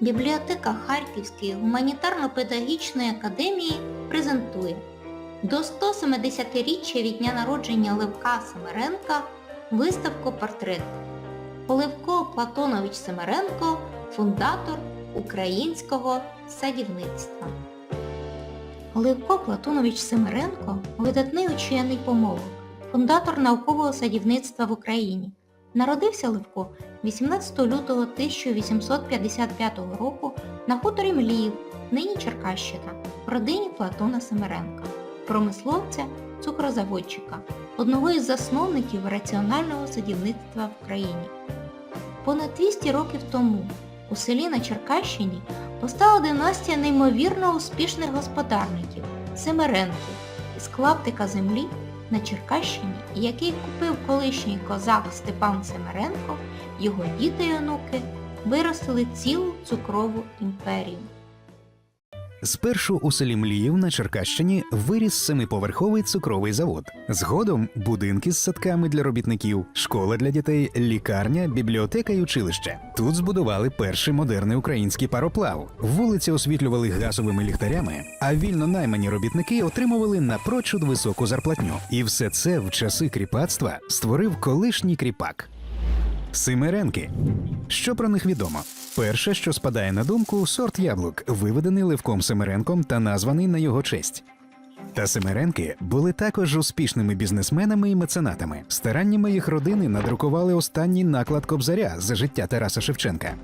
Бібліотека Харківської гуманітарно-педагогічної академії презентує до 170-річчя від дня народження Левка Семеренка виставку портрет. Левко Платонович Семеренко – фундатор українського садівництва. Левко Платонович Семеренко – видатний учений помолок, фундатор наукового садівництва в Україні. Народився Левко 18 лютого 1855 року на хуторі Мліїв, нині Черкащина, в родині Платона Семеренка, промисловця, цукрозаводчика, одного із засновників раціонального садівництва в Україні. Понад 200 років тому у селі на Черкащині постала династія неймовірно успішних господарників Семеренків із клаптика землі на Черкащині, який купив колишній козак Степан Семеренко, його діти й онуки виростили цілу цукрову імперію. Спершу у селі Мліїв на Черкащині виріс семиповерховий цукровий завод. Згодом будинки з садками для робітників, школа для дітей, лікарня, бібліотека й училище. Тут збудували перший модерний український пароплав. Вулиці освітлювали газовими ліхтарями, а вільно наймані робітники отримували напрочуд високу зарплатню. І все це в часи кріпацтва створив колишній кріпак. Семеренки. Що про них відомо? Перше, що спадає на думку, сорт яблук, виведений Левком Семеренком та названий на його честь. Та Семеренки були також успішними бізнесменами і меценатами. Стараннями їх родини надрукували останній наклад Кобзаря за життя Тараса Шевченка.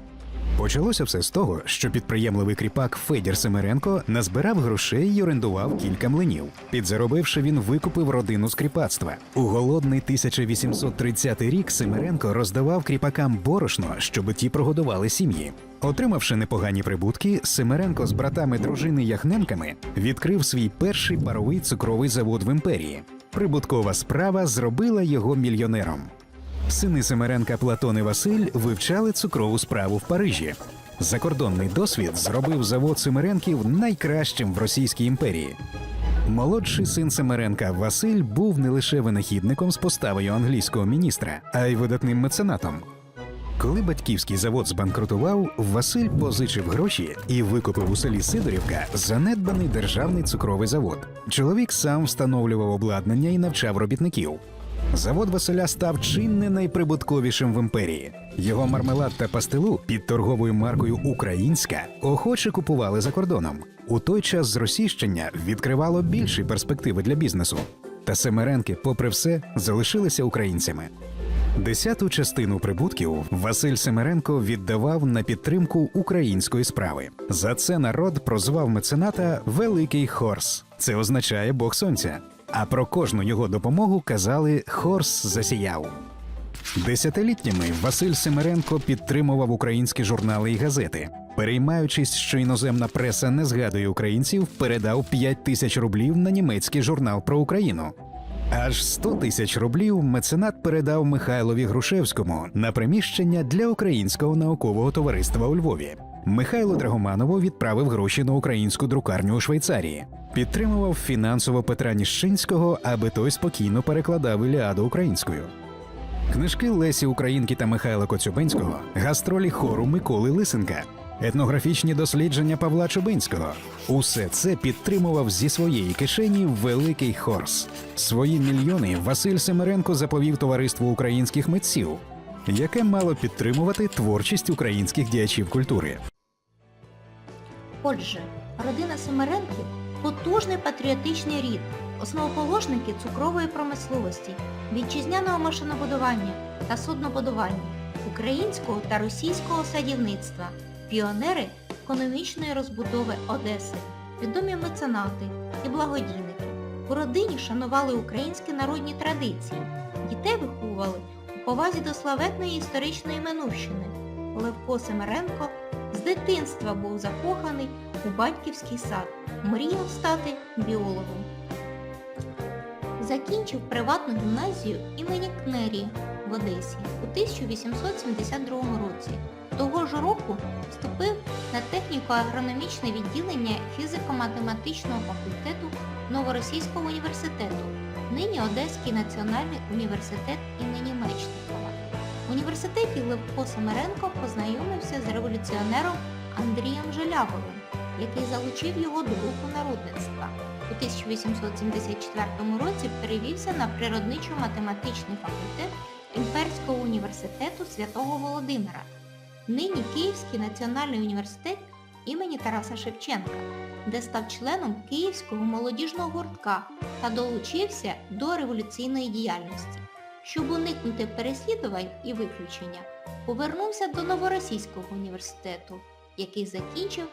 Почалося все з того, що підприємливий кріпак Федір Семеренко назбирав грошей і орендував кілька млинів. Підзаробивши, він викупив родину з кріпацтва. У голодний 1830 рік Семеренко роздавав кріпакам борошно, щоб ті прогодували сім'ї. Отримавши непогані прибутки, Семеренко з братами дружини Яхненками відкрив свій перший паровий цукровий завод в імперії. Прибуткова справа зробила його мільйонером. Сини Семеренка Платон і Василь вивчали цукрову справу в Парижі. Закордонний досвід зробив завод Семеренків найкращим в Російській імперії. Молодший син Семеренка Василь був не лише винахідником з поставою англійського міністра, а й видатним меценатом. Коли батьківський завод збанкрутував, Василь позичив гроші і викупив у селі Сидорівка занедбаний державний цукровий завод. Чоловік сам встановлював обладнання і навчав робітників. Завод Василя став чи не найприбутковішим в імперії. Його мармелад та пастилу під торговою маркою Українська охоче купували за кордоном. У той час зросійщення відкривало більші перспективи для бізнесу. Та Семеренки, попри все, залишилися українцями. Десяту частину прибутків Василь Семеренко віддавав на підтримку української справи. За це народ прозвав мецената Великий Хорс. Це означає Бог Сонця. А про кожну його допомогу казали Хорс засіяв. Десятиліттями Василь Семеренко підтримував українські журнали і газети. Переймаючись, що іноземна преса не згадує українців, передав 5 тисяч рублів на німецький журнал про Україну. Аж 100 тисяч рублів меценат передав Михайлові Грушевському на приміщення для українського наукового товариства у Львові. Михайло Драгоманову відправив гроші на українську друкарню у Швейцарії. Підтримував фінансово Петра Ніщинського, аби той спокійно перекладав Іліаду українською. Книжки Лесі Українки та Михайла Коцюбинського, гастролі хору Миколи Лисенка, етнографічні дослідження Павла Чубинського. Усе це підтримував зі своєї кишені великий хорс. Свої мільйони Василь Семеренко заповів товариству українських митців, яке мало підтримувати творчість українських діячів культури. Отже, родина Семеренків – потужний патріотичний рід, основоположники цукрової промисловості, вітчизняного машинобудування та суднобудування, українського та російського садівництва, піонери економічної розбудови Одеси, відомі меценати і благодійники. У родині шанували українські народні традиції, дітей виховували у повазі до славетної історичної минувщини. Левко Семеренко з дитинства був закоханий у батьківський сад, мріяв стати біологом. Закінчив приватну гімназію імені Кнерії в Одесі у 1872 році. Того ж року вступив на техніко-агрономічне відділення фізико-математичного факультету Новоросійського університету, нині Одеський національний університет імені Мечникова. Університеті Левко Семеренко познайомився з революціонером Андрієм Желябовим, який залучив його до руху народництва. У 1874 році перевівся на природничо-математичний факультет Імперського університету Святого Володимира, нині Київський національний університет імені Тараса Шевченка, де став членом Київського молодіжного гуртка та долучився до революційної діяльності. Щоб уникнути переслідувань і виключення, повернувся до Новоросійського університету, який закінчив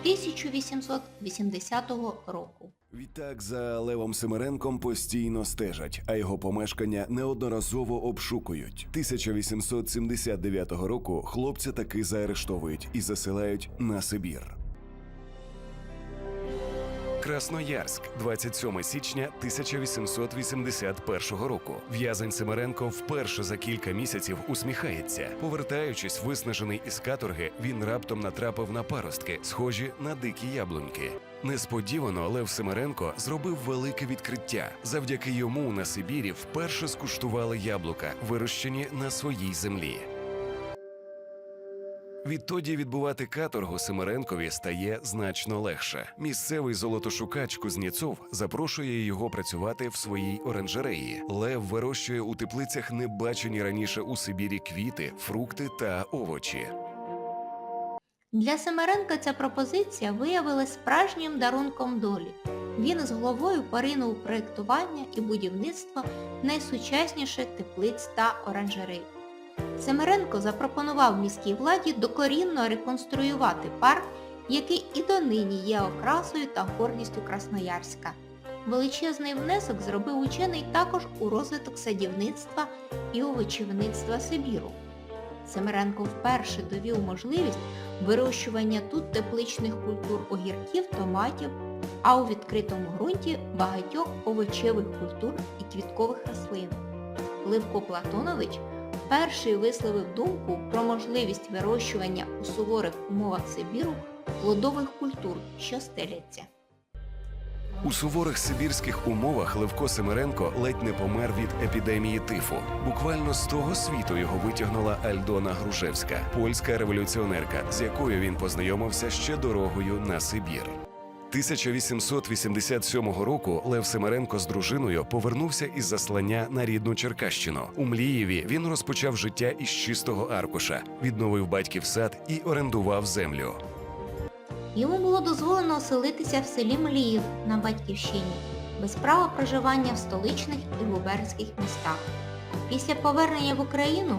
1880 року. Відтак за Левом Семеренком постійно стежать, а його помешкання неодноразово обшукують. 1879 року хлопця таки заарештовують і засилають на Сибір. Красноярськ, 27 січня 1881 року. В'язень Семеренко вперше за кілька місяців усміхається. Повертаючись, виснажений із каторги, він раптом натрапив на паростки, схожі на дикі яблуньки. Несподівано Лев Семеренко зробив велике відкриття. Завдяки йому на Сибірі вперше скуштували яблука, вирощені на своїй землі. Відтоді відбувати каторгу Семеренкові стає значно легше. Місцевий золотошукач Кузнєцов запрошує його працювати в своїй оранжереї. Лев вирощує у теплицях небачені раніше у Сибірі квіти, фрукти та овочі. Для Семеренка ця пропозиція виявилась справжнім дарунком долі. Він з головою поринув у проєктування і будівництво найсучасніших теплиць та оранжерей. Семеренко запропонував міській владі докорінно реконструювати парк, який і донині є окрасою та гордістю Красноярська. Величезний внесок зробив учений також у розвиток садівництва і овочівництва Сибіру. Семеренко вперше довів можливість вирощування тут тепличних культур огірків, томатів, а у відкритому ґрунті багатьох овочевих культур і квіткових рослин. Левко Платонович перший висловив думку про можливість вирощування у суворих умовах Сибіру плодових культур, що стеляться. У суворих сибірських умовах Левко Семеренко ледь не помер від епідемії тифу. Буквально з того світу його витягнула Альдона Грушевська, польська революціонерка, з якою він познайомився ще дорогою на Сибір. 1887 року Лев Семеренко з дружиною повернувся із заслання на рідну Черкащину. У Млієві він розпочав життя із чистого аркуша, відновив батьків сад і орендував землю. Йому було дозволено оселитися в селі Мліїв на Батьківщині, без права проживання в столичних і губернських містах. Після повернення в Україну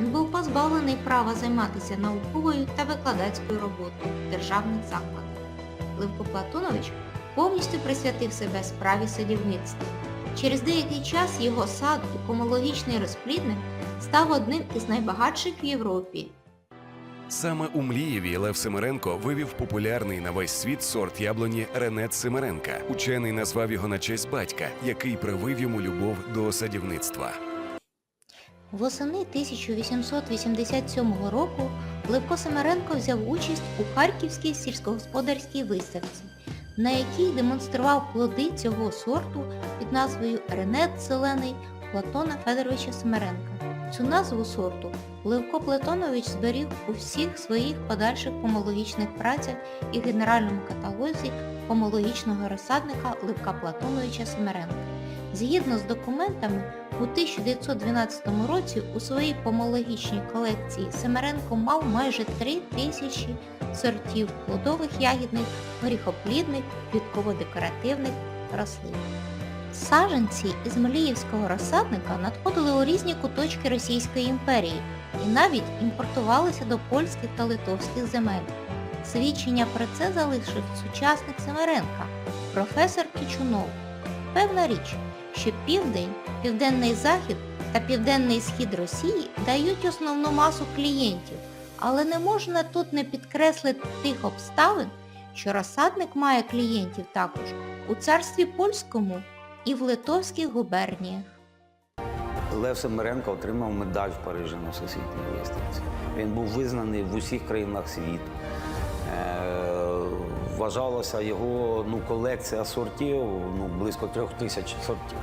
він був позбавлений права займатися науковою та викладацькою роботою в державних закладах. Левко Платонович повністю присвятив себе справі садівництва. Через деякий час його сад і помологічний розплідник став одним із найбагатших в Європі. Саме у Млієві Лев Семеренко вивів популярний на весь світ сорт яблуні Ренет Семеренка. Учений назвав його на честь батька, який привив йому любов до садівництва. Восени 1887 року Левко Семеренко взяв участь у Харківській сільськогосподарській виставці, на якій демонстрував плоди цього сорту під назвою Ренет Зелений Платона Федоровича Семеренка. Цю назву сорту Левко Платонович зберіг у всіх своїх подальших помологічних працях і генеральному каталозі помологічного розсадника Левка Платоновича Семеренка. Згідно з документами, у 1912 році у своїй помологічній колекції Семеренко мав майже 3 тисячі сортів плодових ягідних, горіхоплідних, квітково-декоративних рослин. Саджанці із Мліївського розсадника надходили у різні куточки Російської імперії і навіть імпортувалися до польських та литовських земель. Свідчення про це залишив сучасник Семеренка, професор Кічунов. Певна річ, що південь, південний захід та південний схід Росії дають основну масу клієнтів, але не можна тут не підкреслити тих обставин, що розсадник має клієнтів також у царстві польському і в литовських губерніях. Лев Семеренко отримав медаль в Парижі на всесвітній виставці. Він був визнаний в усіх країнах світу. Вважалося його ну, колекція сортів ну, близько трьох тисяч сортів.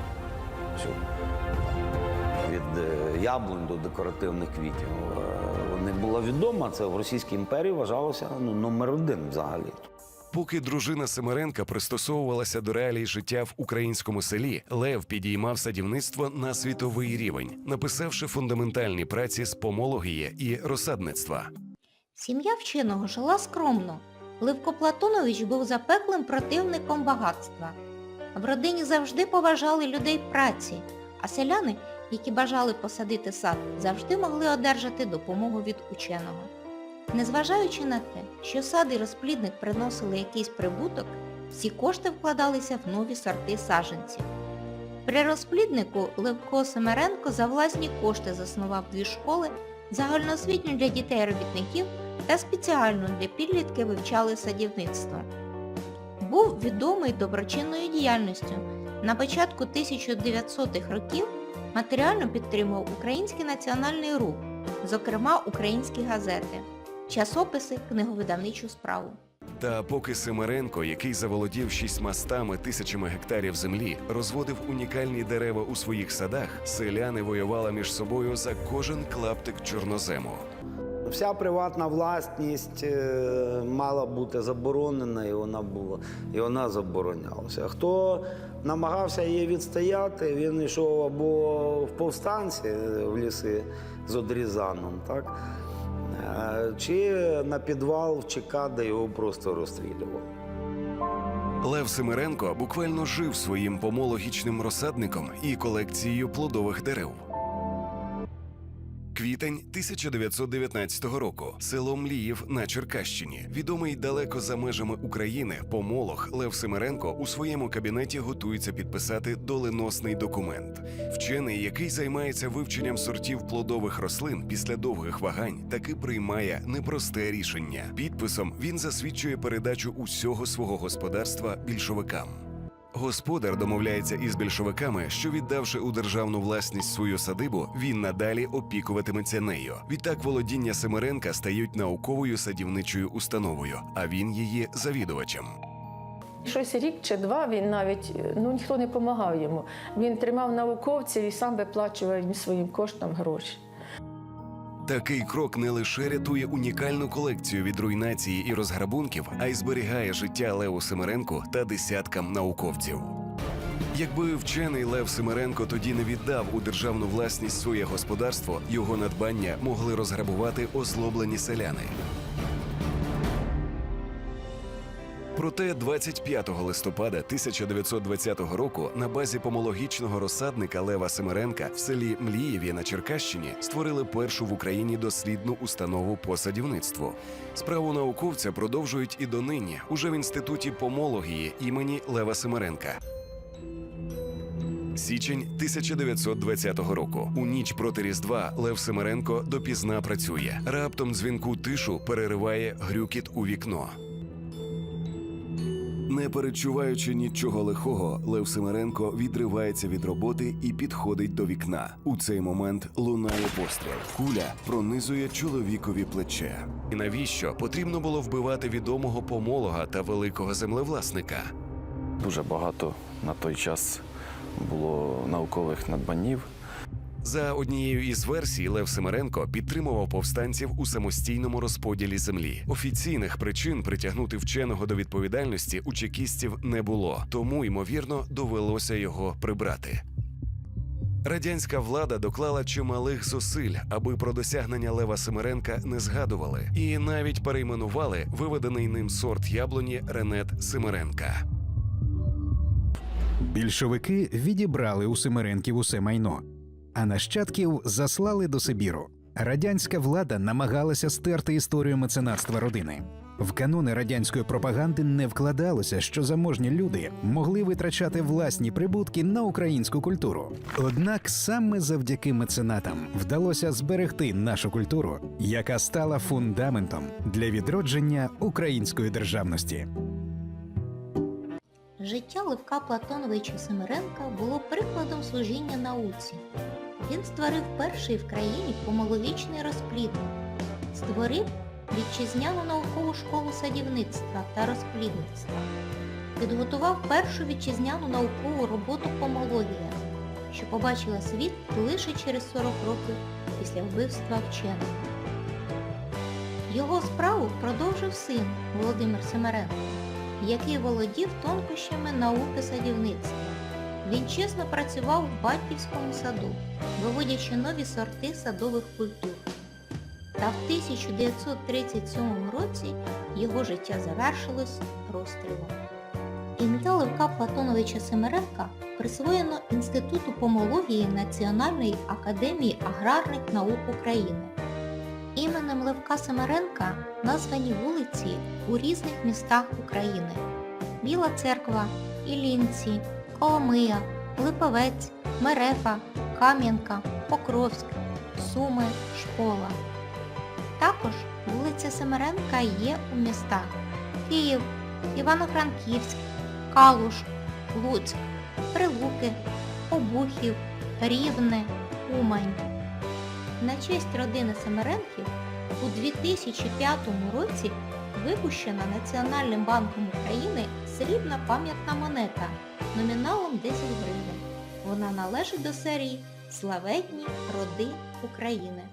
Від е, яблунь до декоративних квітів. Е, не була відома, це в Російській імперії вважалося ну, номер один взагалі. Поки дружина Семеренка пристосовувалася до реалій життя в українському селі, Лев підіймав садівництво на світовий рівень, написавши фундаментальні праці з помології і розсадництва. Сім'я вченого жила скромно. Левко Платонович був запеклим противником багатства. В родині завжди поважали людей праці, а селяни, які бажали посадити сад, завжди могли одержати допомогу від ученого. Незважаючи на те, що сад і розплідник приносили якийсь прибуток, всі кошти вкладалися в нові сорти саджанців. При розпліднику Левко Семеренко за власні кошти заснував дві школи, загальноосвітню для дітей-робітників та спеціальну для підлітків вивчали садівництво. Був відомий доброчинною діяльністю. На початку 1900-х років матеріально підтримував Український національний рух, зокрема українські газети, часописи, книговидавничу справу. Та поки Семеренко, який заволодів шістьма стами тисячами гектарів землі, розводив унікальні дерева у своїх садах, селяни воювали між собою за кожен клаптик чорнозему. Вся приватна власність е, мала бути заборонена, і вона була, і вона заборонялася. Хто намагався її відстояти, він йшов або в повстанці е, в ліси з одрізаном, так? Е, чи на підвал в ЧК, де його просто розстрілювали. Лев Семеренко буквально жив своїм помологічним розсадником і колекцією плодових дерев. Квітень 1919 року. Село Мліїв на Черкащині. Відомий далеко за межами України помолог Лев Семеренко у своєму кабінеті готується підписати доленосний документ. Вчений, який займається вивченням сортів плодових рослин після довгих вагань, таки приймає непросте рішення. Підписом він засвідчує передачу усього свого господарства більшовикам. Господар домовляється із більшовиками, що віддавши у державну власність свою садибу, він надалі опікуватиметься нею. Відтак володіння Семеренка стають науковою садівничою установою, а він її завідувачем. Щось рік чи два він навіть ну ніхто не допомагав йому. Він тримав науковців і сам виплачував їм своїм коштом гроші. Такий крок не лише рятує унікальну колекцію від руйнації і розграбунків, а й зберігає життя Леву Семеренко та десяткам науковців. Якби вчений Лев Семеренко тоді не віддав у державну власність своє господарство, його надбання могли розграбувати озлоблені селяни. Проте 25 листопада 1920 року на базі помологічного розсадника Лева Семеренка в селі Млієві на Черкащині створили першу в Україні дослідну установу по садівництву. Справу науковця продовжують і донині, уже в інституті помології імені Лева Семеренка. Січень 1920 року. У ніч проти Різдва Лев Семеренко допізна працює. Раптом дзвінку тишу перериває грюкіт у вікно. Не перечуваючи нічого лихого, Лев Семеренко відривається від роботи і підходить до вікна. У цей момент лунає постріл. Куля пронизує чоловікові плече. І навіщо потрібно було вбивати відомого помолога та великого землевласника? Дуже багато на той час було наукових надбанів. За однією із версій, Лев Семеренко підтримував повстанців у самостійному розподілі землі. Офіційних причин притягнути вченого до відповідальності у чекістів не було, тому ймовірно довелося його прибрати. Радянська влада доклала чималих зусиль, аби про досягнення Лева Семеренка не згадували, і навіть перейменували виведений ним сорт яблуні Ренет Семеренка. Більшовики відібрали у Семеренків усе майно, а нащадків заслали до Сибіру. Радянська влада намагалася стерти історію меценатства родини. В канони радянської пропаганди не вкладалося, що заможні люди могли витрачати власні прибутки на українську культуру. Однак саме завдяки меценатам вдалося зберегти нашу культуру, яка стала фундаментом для відродження української державності. Життя Левка Платоновича Семеренка було прикладом служіння науці. Він створив перший в країні помоловічний розплідник, створив вітчизняну наукову школу садівництва та розплідництва, підготував першу вітчизняну наукову роботу помологія, що побачила світ лише через 40 років після вбивства вченого. Його справу продовжив син Володимир Семеренко, який володів тонкощами науки садівництва. Він чесно працював в батьківському саду, виводячи нові сорти садових культур. Та в 1937 році його життя завершилось розстрілом. Ім'я Левка Платоновича Семеренка присвоєно Інституту помології Національної академії аграрних наук України. Іменем Левка Семеренка названі вулиці у різних містах України. Біла Церква, Іллінці, Коломия, Липовець, Мерефа, Кам'янка, Покровськ, Суми, Школа. Також вулиця Семеренка є у містах Київ, Івано-Франківськ, Калуш, Луцьк, Прилуки, Обухів, Рівне, Умань. На честь родини Семеренків у 2005 році випущена Національним банком України срібна пам'ятна монета номіналом 10 гривень. Вона належить до серії Славетні роди України.